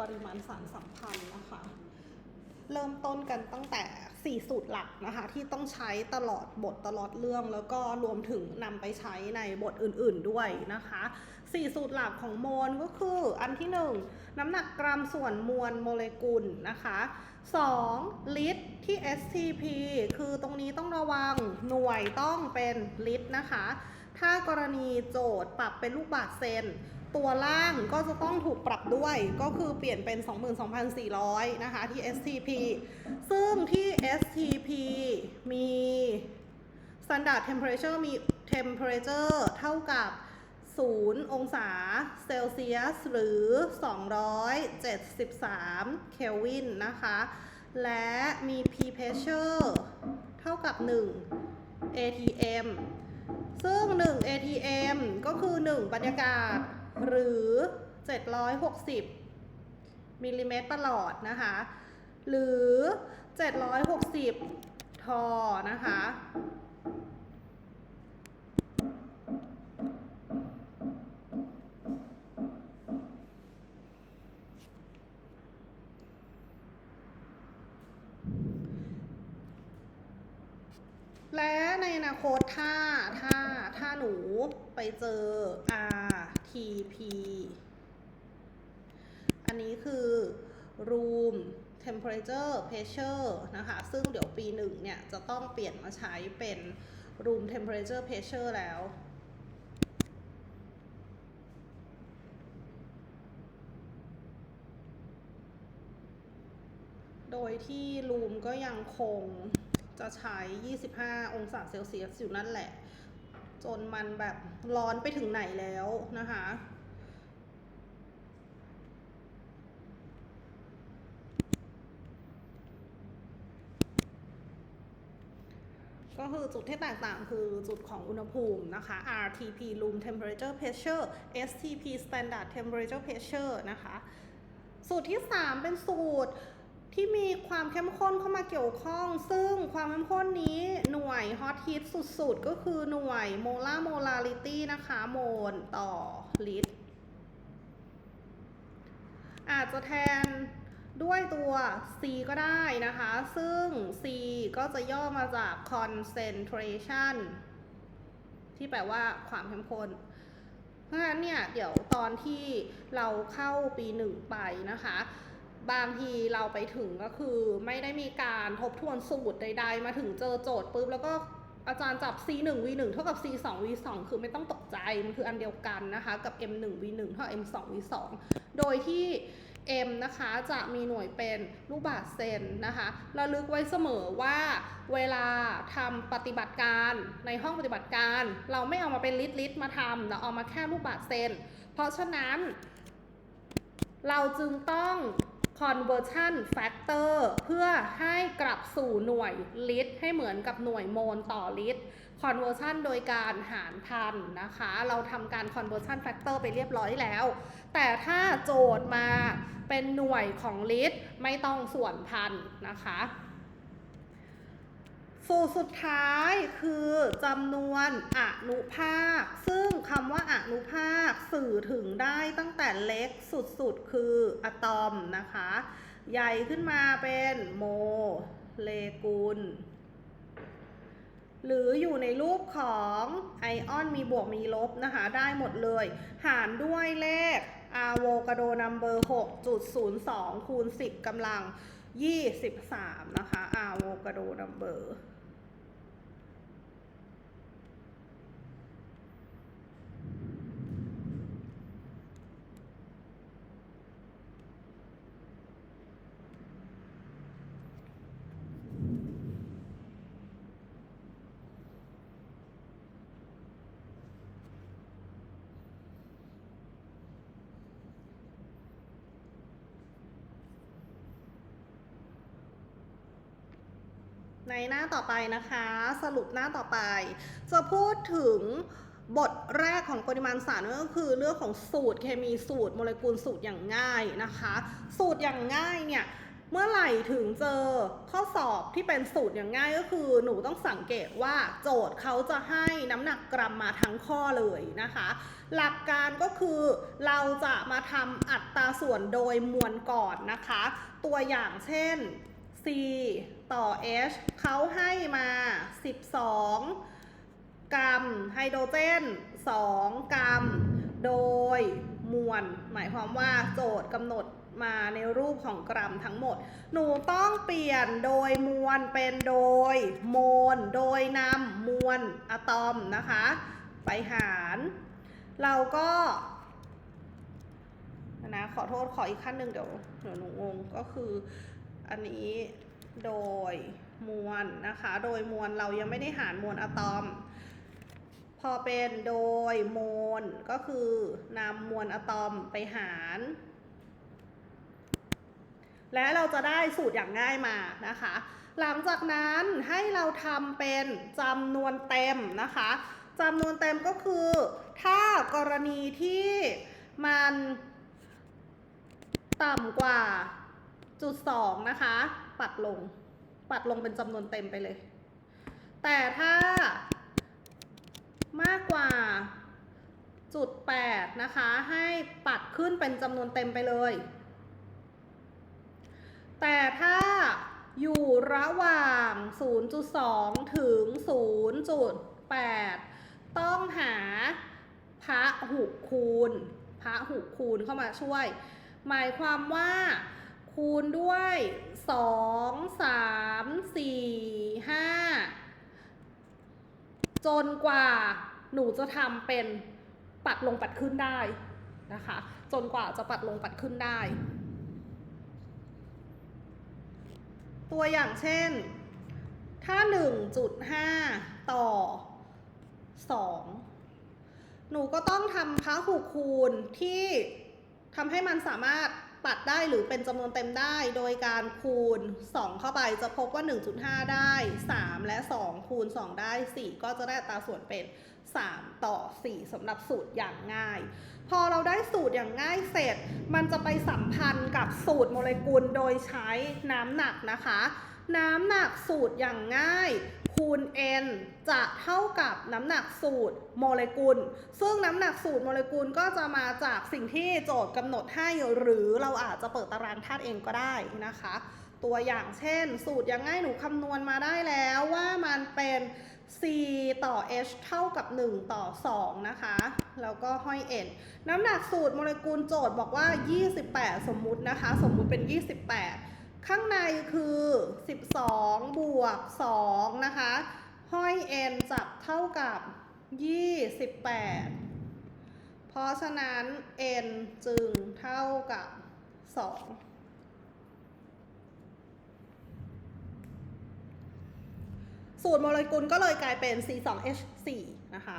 ปริมาณสารสัมพันธ์นะคะ เริ่มต้นกันตั้งแต่ 4 สูตรหลักนะคะ ที่ต้องใช้ตลอดบทตลอดเรื่อง แล้วก็รวมถึงนำไปใช้ในบทอื่นๆด้วยนะคะ 4 สูตรหลักของโมลก็คืออันที่ 1 น้ำหนักกรัมส่วนมวลโมเลกุลนะคะ 2. ลิตรที่ STP คือตรงนี้ต้องระวังหน่วยต้องเป็นลิตรนะคะ ถ้ากรณีโจทย์ปรับเป็นลูกบาศก์เซน ตัวล่างก็จะต้องถูกปรับด้วยก็คือเปลี่ยนเป็น 22,400 นะคะที่ STP ซึ่งที่ STP มี standard temperature มี temperature เท่ากับ 0 องศาเซลเซียส หรือ 273 เคลวินนะคะ และมี P pressure เท่ากับ 1 ATM ซึ่ง 1 ATM ก็คือ 1 บรรยากาศ หรือ 760มิลลิเมตรประหลอดนะคะ หรือ 760 ทอนะคะและในอนาคตถ้าถ้าถ้าหนูไปเจออาร T.P. อันนี้คือ room temperature pressure นะคะ ซึ่งเดี๋ยวปีหนึ่งเนี่ย จะต้องเปลี่ยนมาใช้เป็น room temperature pressure แล้วโดยที่รูมก็ยังคงจะใช้ 25 องศาเซลเซียสอยู่นั่นแหละ จนมันแบบร้อนไปถึงไหนแล้วนะคะ ก็คือจุดที่แตกต่างคือจุดของอุณหภูมินะคะ RTP room temperature pressure STP standard temperature pressure นะคะ สูตรที่ 3 เป็นสูตร ที่มีความเข้มข้นเข้ามาเกี่ยวข้อง ซึ่งความเข้มข้นนี้หน่วยฮอตฮิตสุดๆ ก็คือหน่วยโมลาร์โมลาริตี้นะคะโมลต่อลิตร อาจจะแทนด้วยตัว C ก็ได้นะคะ ซึ่ง C ก็จะย่อมาจาก concentration ที่แปลว่าความเข้มข้น เพราะฉะนั้นเนี่ย เดี๋ยวตอนที่เราเข้าปีหนึ่งไปนะคะ บางทีเราไปถึงก็คือไม่ได้มีการทบทวนสูตรใด ๆ มาถึงเจอโจทย์ปุ๊บแล้วก็อาจารย์จับ C 1 V 1เท่ากับ C 2 V 2คือไม่ต้องตกใจ มันคืออันเดียวกันนะคะกับ M 1 V 1เท่า M 2 V 2โดยที่ M นะคะจะมีหน่วยเป็นลูกบาศก์เซนนะคะระลึกไว้เสมอว่าเวลาทำปฏิบัติการในห้องปฏิบัติการ เราไม่เอามาเป็นลิตรลิตรมาทำเราเอามาแค่ลูกบาศก์เซน เพราะฉะนั้น เราจึงต้อง conversion factor เพื่อให้กลับสู่หน่วยลิตรให้เหมือนกับหน่วยโมลต่อลิตร conversion โดยการหารพันนะคะ เราทำการ conversion factor ไปเรียบร้อยแล้ว แต่ถ้าโจทย์มาเป็นหน่วยของลิตรไม่ต้องส่วนพันนะคะ สูตรสุดท้ายคือจำนวนอนุภาค ซึ่งคำว่าอนุภาคสื่อถึงได้ตั้งแต่เล็กสุดๆ คืออะตอมนะคะ ใหญ่ขึ้นมาเป็นโมเลกุล หรืออยู่ในรูปของไอออนมีบวกมีลบนะคะ ได้หมดเลย หารด้วยเลขอะโวกาโดนัมเบอร์6.02 คูณ 10กำลัง 23 นะคะอะโวกาโดนัมเบอร์ ในหน้าต่อไปนะคะ สรุปหน้าต่อไป จะพูดถึงบทแรกของปริมาณสารนั่นก็คือเรื่องของสูตรเคมีสูตรโมเลกุลสูตรอย่างง่ายนะคะ สูตรอย่างง่ายเนี่ยเมื่อไหร่ถึงเจอข้อสอบที่เป็นสูตรอย่างง่ายก็คือหนูต้องสังเกตว่าโจทย์เขาจะให้น้ำหนักกรัมมาทั้งข้อเลยนะคะ หลักการก็คือเราจะมาทำอัตราส่วนโดยมวลก่อนนะคะ ตัวอย่างเช่น ต่อ H เขาให้มา 12 กรัมไฮโดรเจน 2 กรัม โดยมวล หมายความว่าโจทย์กำหนดมาในรูปของกรัมทั้งหมด หนูต้องเปลี่ยนโดยมวลเป็นโดยโมล โดยนำมวลอะตอมนะคะ ไปหาร เราก็นะขอโทษขออีกขั้นหนึ่งเดี๋ยวเดี๋ยวหนูงงก็คือ อันนี้โดยมวลนะคะ โดยมวลเรายังไม่ได้หารมวลอะตอม พอเป็นโดยโมลก็คือนำมวลอะตอมไปหาร และเราจะได้สูตรอย่างง่ายมานะคะ หลังจากนั้นให้เราทำเป็นจำนวนเต็มนะคะจำนวนเต็มก็คือ ถ้ากรณีที่มันต่ำกว่า จุดสองนะคะ ปัดลง ปัดลงเป็นจำนวนเต็มไปเลย แต่ถ้ามากกว่าจุดแปดนะคะ ให้ปัดขึ้นเป็นจำนวนเต็มไปเลย แต่ถ้าอยู่ระหว่าง 0.2 ถึง 0.8 ต้องหาพระหุคูณพระหุคูณเข้ามาช่วย หมายความว่า คูณด้วย2 3 4 5จนกว่าหนูจะทำเป็นปัดลงปัดขึ้นได้นะคะ จนกว่าจะปัดลงปัดขึ้นได้ ตัวอย่างเช่น ถ้า 1.5 ต่อ 2 หนูก็ต้องทำพาหุคูณที่ทำให้มันสามารถ ปัดได้หรือเป็นจำนวนเต็มได้ โดยการคูณ 2 เข้าไปจะพบว่า 1.5 ได้ 3 และ 2 คูณ 2 ได้ 4 ก็จะได้อัตราส่วนเป็น 3 ต่อ 4สำหรับสูตรอย่างง่าย พอเราได้สูตรอย่างง่ายเสร็จ มันจะไปสัมพันธ์กับสูตรโมเลกุลโดยใช้น้ำหนักนะคะ น้ำหนักสูตรอย่างง่าย คูณ n จะเท่ากับน้ำหนักสูตรโมเลกุล ซึ่งน้ำหนักสูตรโมเลกุลก็จะมาจากสิ่งที่โจทย์กำหนดให้หรือเราอาจจะเปิดตารางธาตุเองก็ได้นะคะ ตัวอย่างเช่น สูตรย่างง่ายหนูคำนวณมาได้แล้วว่ามันเป็น c ต่อ h เท่ากับ 1 ต่อ 2 นะคะ แล้วก็ห้อย n น้ำหนักสูตรโมเลกุลโจทย์บอกว่า 28 สมมุตินะคะ สมมุติเป็น 28 ข้างในคือ 12 บวก 2 นะคะ ห้อย n จับเท่ากับ 28 เพราะฉะนั้น n จึงเท่ากับ 2 สูตรโมเลกุลก็เลยกลายเป็น C2H4 นะคะ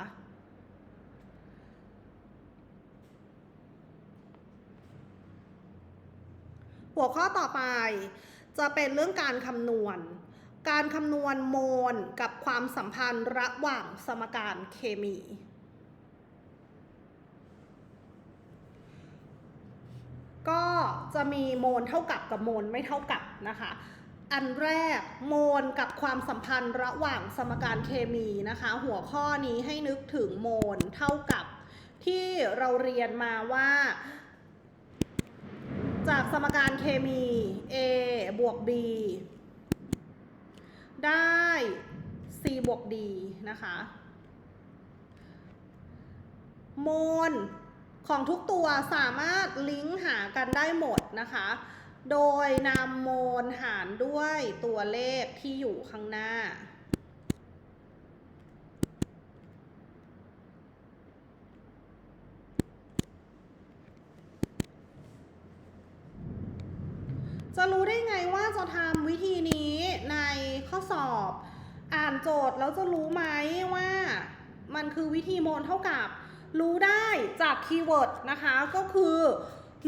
หัวข้อต่อไป จะเป็นเรื่องการคำนวณ การคำนวณโมลกับความสัมพันธ์ระหว่างสมการเคมี ก็จะมีโมลเท่ากับกับโมลไม่เท่ากับนะคะอันแรกโมลกับความสัมพันธ์ระหว่างสมการเคมีนะคะ หัวข้อนี้ให้นึกถึงโมลเท่ากับที่เราเรียนมาว่า จากสมการเคมี A บวก B ได้ C บวก D นะคะ โมลของทุกตัวสามารถลิงก์หากันได้หมดนะคะ โดยนำโมลหารด้วยตัวเลขที่อยู่ข้างหน้า จะรู้ได้ไงว่าจะทำวิธีนี้ในข้อสอบ อ่านโจทย์แล้วจะรู้ไหมว่ามันคือวิธีโมลเท่ากับ รู้ได้จากคีย์เวิร์ดนะคะก็คือ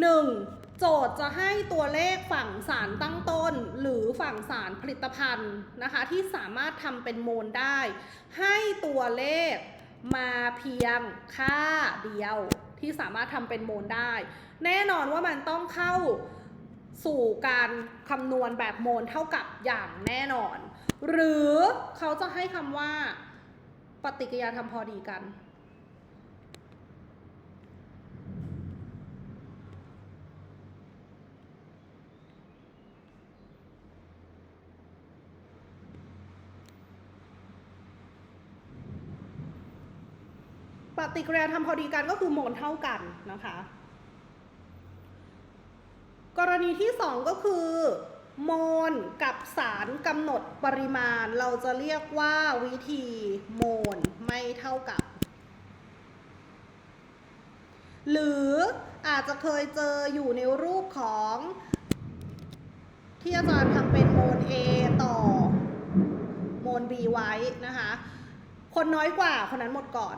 1. โจทย์จะให้ตัวเลขฝั่งสารตั้งต้น หรือฝั่งสารผลิตภัณฑ์นะคะ ที่สามารถทำเป็นโมลได้ ให้ตัวเลขมาเพียงค่าเดียวที่สามารถทำเป็นโมลได้ แน่นอนว่ามันต้องเข้า สู่การคำนวณแบบโมลเท่ากับอย่างแน่นอน หรือเขาจะให้คำว่า ปฏิกิริยาทำพอดีกัน ปฏิกิริยาทำพอดีกันก็คือโมลเท่ากันนะคะ รณีที่ 2 ก็คือโมลกับสารกำหนดปริมาณ เราจะเรียกว่าวิธีโมลไม่เท่ากับ หรืออาจจะเคยเจออยู่ในรูปของที่อาจารย์ทำเป็นโมล A ต่อโมล B ไว้นะคะ คนน้อยกว่าคนนั้นหมดก่อน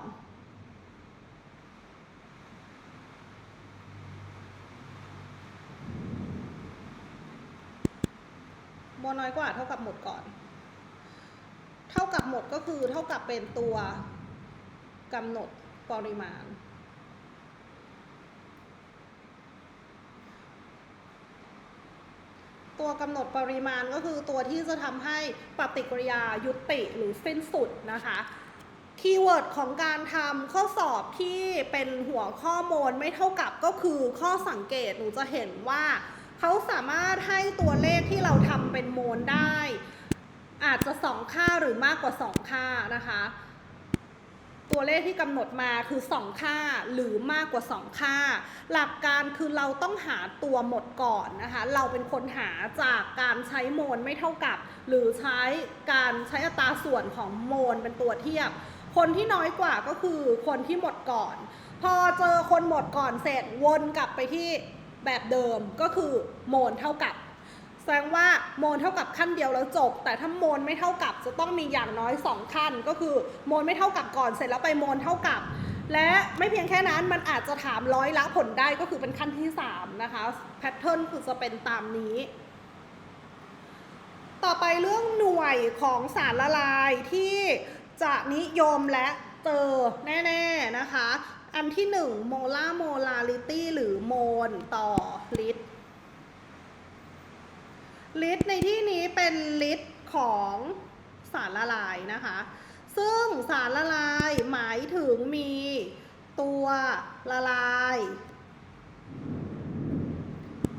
มน้อยกว่าเท่ากับหมดก่อน เท่ากับหมดก็คือเท่ากับเป็นตัวกำหนดปริมาณ ตัวกำหนดปริมาณก็คือตัวที่จะทำให้ปฏิกิริยายุติหรือสิ้นสุดนะคะคีย์เวิร์ดของการทำข้อสอบที่เป็นหัวข้อมูลไม่เท่ากับก็คือข้อสังเกตหนูจะเห็นว่า เขาสามารถให้ตัวเลขที่เราทำเป็นโมลได้ อาจจะสองค่าหรือมากกว่าสองค่านะคะ ตัวเลขที่กำหนดมาคือ 2 ค่าหรือมากกว่า 2 ค่า หลักการคือเราต้องหาตัวหมดก่อนนะคะ เราเป็นคนหาจากการใช้โมลไม่เท่ากับ หรือใช้การใช้อัตราส่วนของโมลเป็นตัวเทียบ คนที่น้อยกว่าก็คือคนที่หมดก่อน พอเจอคนหมดก่อนเสร็จวนกลับไปที่ แบบเดิมก็คือโมลเท่ากับ แสดงว่าโมลเท่ากับขั้นเดียวแล้วจบ แต่ถ้าโมลไม่เท่ากับจะต้องมีอย่างน้อย 2 ขั้น ก็คือโมลไม่เท่ากับก่อนเสร็จแล้วไปโมลเท่ากับ และไม่เพียงแค่นั้นมันอาจจะถามร้อยละผลได้ก็คือเป็นขั้นที่ 3 นะคะแพทเทิร์นคือจะเป็นตามนี้ต่อไปเรื่องหน่วยของสารละลายที่จะนิยมและเจอแน่ ๆ นะคะ อันที่1โมลาร์โมลาริตี้หรือโมลต่อลิตรลิตรในที่นี้เป็นลิตรของสารละลายนะคะ ซึ่งสารละลายหมายถึงมีตัวละลาย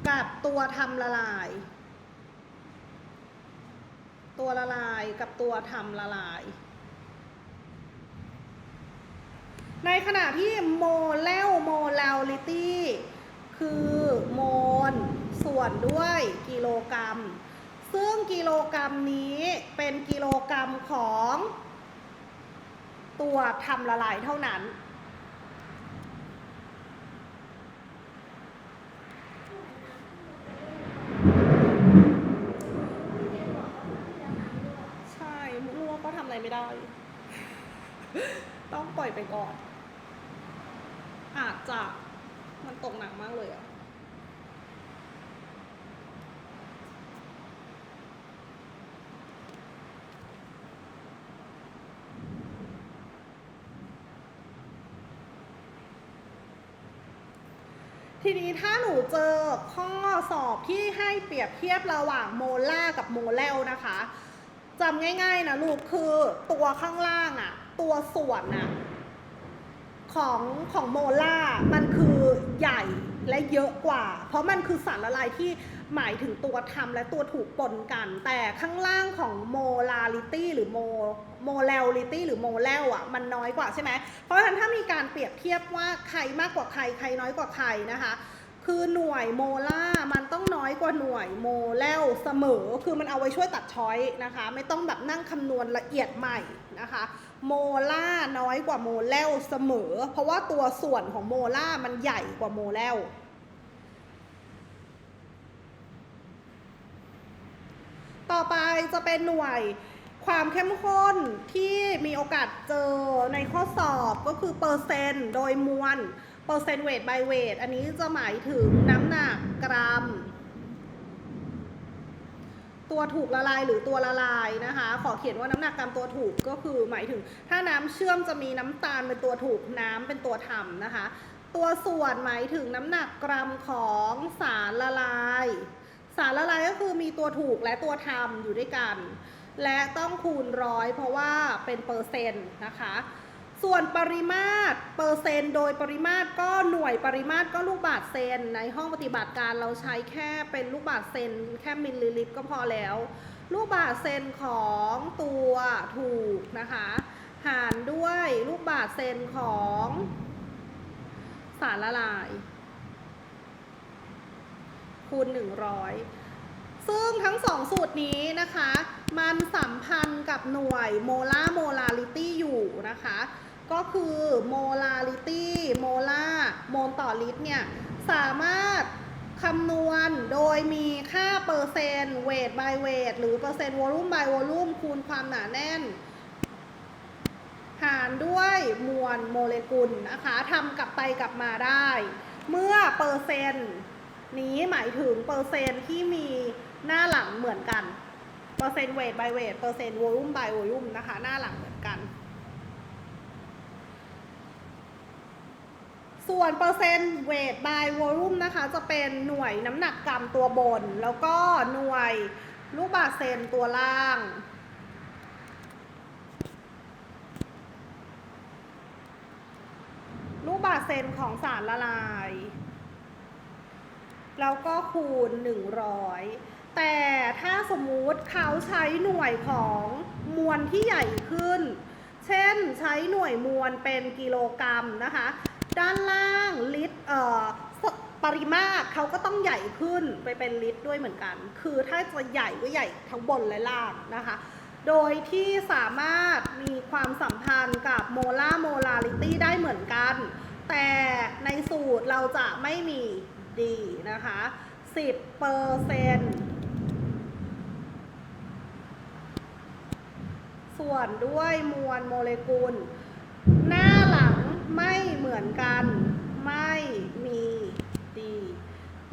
กับตัวทำละลาย ตัวละลายกับตัวทำละลาย ในขณะที่โมเลลโมเลาริตี้คือโมลส่วนด้วยกิโลกรัม ซึ่งกิโลกรัมนี้เป็นกิโลกรัมของ ตัวทำละลายเท่านั้น ใช่ไม่รู้ว่าก็ทำอะไรไม่ได้ ต้องปล่อยไปก่อน อาจจะมันตกหนักมากเลยอะทีนี้ถ้าหนูเจอข้อสอบที่ให้เปรียบเทียบระหว่างโมล่ากับโมเลลนะคะจำง่ายๆนะลูกคือตัวข้างล่างอะตัวส่วนอะ ของของโมล่ามันคือใหญ่และเยอะกว่า เพราะมันคือสารละลายที่หมายถึงตัวทำและตัวถูกปนกัน แต่ข้างล่างของโมลาริตี้หรือโมโมเลลิตี้หรือโมเลลอะมันน้อยกว่าใช่ไหมเพราะฉะนั้นถ้ามีการเปรียบเทียบว่าใครมากกว่าใครใครน้อยกว่าใครนะคะ คือหน่วยโมล่ามันต้องน้อยกว่าหน่วยโมเลลเสมอ คือมันเอาไว้ช่วยตัดช้อยนะคะ ไม่ต้องแบบนั่งคำนวณละเอียดใหม่นะคะ โมล่าน้อยกว่าโมเลลเสมอ เพราะว่าตัวส่วนของโมล่ามันใหญ่กว่าโมเลลต่อไปจะเป็นหน่วยความเข้มข้นที่มีโอกาสเจอในข้อสอบก็คือเปอร์เซนต์โดยมวล เปอร์เซนต์เวท by เวท อันนี้จะหมายถึงน้ำหนักกรัม ตัวถูกละลายหรือตัวละลายนะคะ ขอเขียนว่าน้ำหนักกรัมตัวถูกก็คือหมายถึง ถ้าน้ำเชื่อมจะมีน้ำตาลเป็นตัวถูกน้ำเป็นตัวทำนะคะ ตัวส่วนหมายถึงน้ำหนักกรัมของสารละลาย สารละลายก็คือมีตัวถูกและตัวทำอยู่ด้วยกัน และต้องคูณร้อยเพราะว่าเป็นเปอร์เซ็นต์นะคะ ส่วนปริมาตรเปอร์เซนต์โดยปริมาตรก็หน่วยปริมาตรก็ลูกบาศก์เซน ในห้องปฏิบัติการเราใช้แค่เป็นลูกบาศก์เซน แค่มิลลิลิตรก็พอแล้ว ลูกบาศก์เซนของตัวถูกนะคะ หารด้วยลูกบาศก์เซนของสารละลาย คูณ 100 ซึ่งทั้งสองสูตรนี้นะคะ มันสัมพันธ์กับหน่วยโมลาร์โมลาริตี้อยู่นะคะ ก็คือโมลาริตี้โมลาร์โมลต่อลิตรเนี่ย สามารถคำนวณโดยมีค่าเปอร์เซนต์เวท by เวท หรือเปอร์เซนต์วอลุ่ม by วอลุ่มคูณความหนาแน่น หารด้วยมวลโมเลกุลนะคะทำกลับไปกลับมาได้ เมื่อเปอร์เซนต์นี้หมายถึงเปอร์เซนต์ที่มี หน้าหลังเหมือนกันเปอร์เซ็นต์เวท by เวทเปอร์เซ็นต์วอลุ่ม by วอลุ่มนะคะ หน้าหลังเหมือนกัน ส่วนเปอร์เซ็นต์เวท by วอลุ่มนะคะ จะเป็นหน่วยน้ำหนักกรัมตัวบน แล้วก็หน่วยลูกบาศก์เซนตัวล่างลูกบาศก์เซนของสารละลาย แล้วก็คูณ 100 แต่ถ้าสมมุติเขาใช้หน่วยของมวลที่ใหญ่ขึ้น เช่นใช้หน่วยมวลเป็นกิโลกรัมนะคะ ด้านล่างลิตรเอ่อปริมาตรเขาก็ต้องใหญ่ขึ้นไปเป็นลิตรด้วยเหมือนกัน คือถ้าจะใหญ่ก็ใหญ่ทั้งบนและล่างนะคะ โดยที่สามารถมีความสัมพันธ์กับโมลาร์โมลาริตี้ได้เหมือนกัน แต่ในสูตรเราจะไม่มีดีนะคะ 10เปอร์เซ็นต์ ส่วนด้วยมวลโมเลกุล หน้าหลังไม่เหมือนกัน ไม่มีดี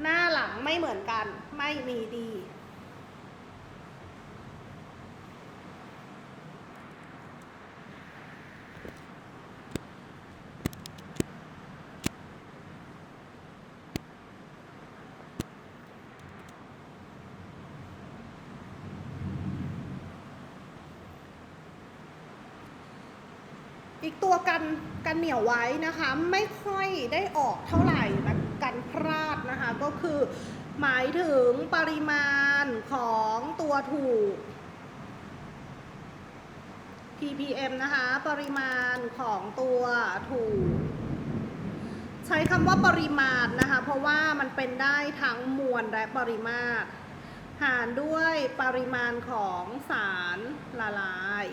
หน้าหลังไม่เหมือนกัน ไม่มีดี อีกตัวกันกันเหนียวไว้นะคะ ไม่ค่อยได้ออกเท่าไหร่นะกันพลาดนะคะก็คือหมายถึงปริมาณของตัวถูก ppm นะคะ ปริมาณของตัวถูก ใช้คำว่าปริมาณนะคะ เพราะว่ามันเป็นได้ทั้งมวลและปริมาตร หารด้วยปริมาณของสารละลาย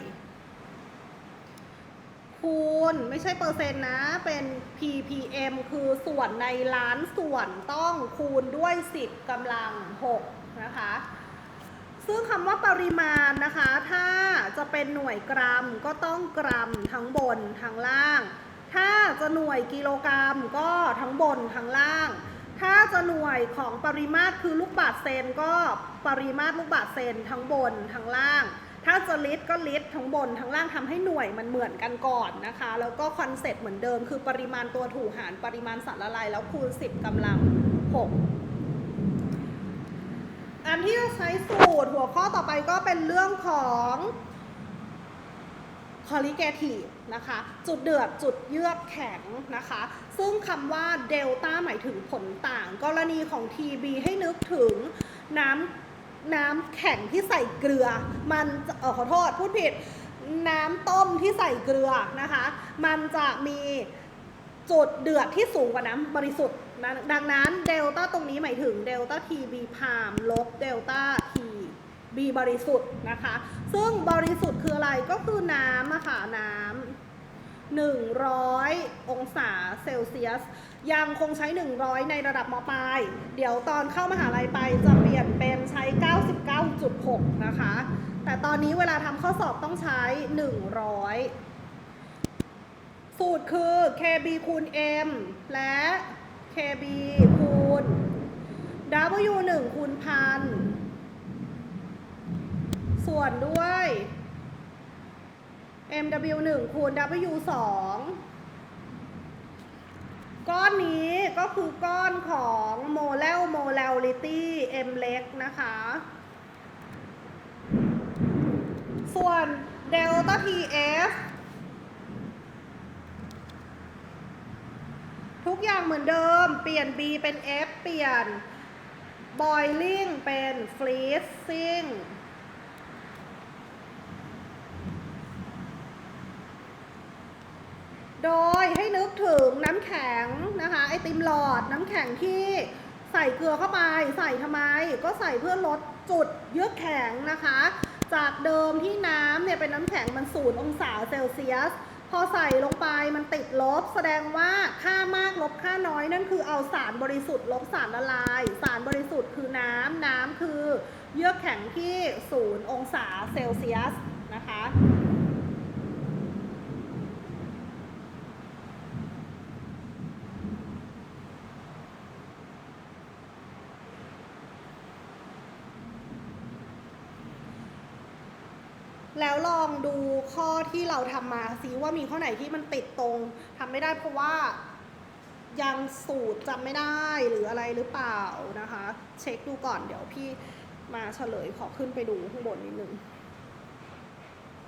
คูณไม่ใช่เปอร์เซ็นต์นะ เป็น ppm คือส่วนในล้านส่วนต้องคูณด้วย 10กำลัง 6 นะคะ ซึ่งคำว่าปริมาณนะคะ ถ้าจะเป็นหน่วยกรัมก็ต้องกรัมทั้งบนทั้งล่าง ถ้าจะหน่วยกิโลกรัมก็ทั้งบนทั้งล่าง ถ้าจะหน่วยของปริมาตรคือลูกบาศก์เซนก็ปริมาตรลูกบาศก์เซนทั้งบนทั้งล่าง ถ้าจะลิตรก็ลิตรทั้งบนทั้งล่างทำให้หน่วยมันเหมือนกันก่อนนะคะ แล้วก็คอนเซ็ปต์เหมือนเดิม คือปริมาณตัวถูหารปริมาณสารละลาย แล้วคูณ 10กำลัง 6 อันที่จะใช้สูตรหัวข้อต่อไปก็เป็นเรื่องของ colligative นะคะ จุดเดือดจุดเยือกแข็งนะคะ ซึ่งคำว่าเดลต้าหมายถึงผลต่าง กรณีของ TB ให้นึกถึงน้ำ น้ำแข็งที่ใส่เกลือ มันเออขอโทษพูดผิด น้ำต้มที่ใส่เกลือนะคะ มันจะมีจุดเดือดที่สูงกว่าน้ำบริสุทธิ์ดังนั้นเดลต้าตรงนี้หมายถึงเดลต้า TB พามลบเดลต้า T B บริสุทธิ์นะคะ ซึ่งบริสุทธิ์คืออะไรก็คือน้ำอะค่ะ 100 องศาเซลเซียส ยังคงใช้ 100 ในระดับมปลาย เดี๋ยวตอนเข้ามหาลัยไปจะเปลี่ยนเป็นใช้ 99.6 นะคะ แต่ตอนนี้เวลาทำข้อสอบต้องใช้ 100 สูตรคือ KB คูณ M และ KB คูณ W1 คูณพันส่วนด้วย MW1 คูณ W2 ก้อนนี้ก็คือก้อนของโมเลลโมเลลิตี้ m เล็กนะคะ ส่วนเดลต้า TF ทุกอย่างเหมือนเดิม เปลี่ยน B เป็น F เปลี่ยน boiling เป็น freezing โดยให้นึกถึงน้ำแข็งนะคะไอติมหลอดน้ำแข็งที่ใส่เกลือเข้าไปใส่ทำไม ก็ใส่เพื่อลดจุดเยือกแข็งนะคะ จากเดิมที่น้ำเนี่ยเป็นน้ำแข็งมันศูนย์องศาเซลเซียส พอใส่ลงไปมันติดลบ แสดงว่าค่ามากลบค่าน้อยนั่นคือเอาสารบริสุทธิ์ลบสารละลาย สารบริสุทธิ์คือน้ำน้ำคือเยือกแข็งที่ศูนย์องศาเซลเซียสนะคะ องดูข้อที่เราทำมาซิว่ามีข้อไหนที่มันติดตรงทำไม่ได้เพราะว่ายังสูตรจำไม่ได้หรืออะไรหรือเปล่านะคะ เช็คดูก่อนเดี๋ยวพี่มาเฉลยขอขึ้นไปดูข้างบนนิดนึง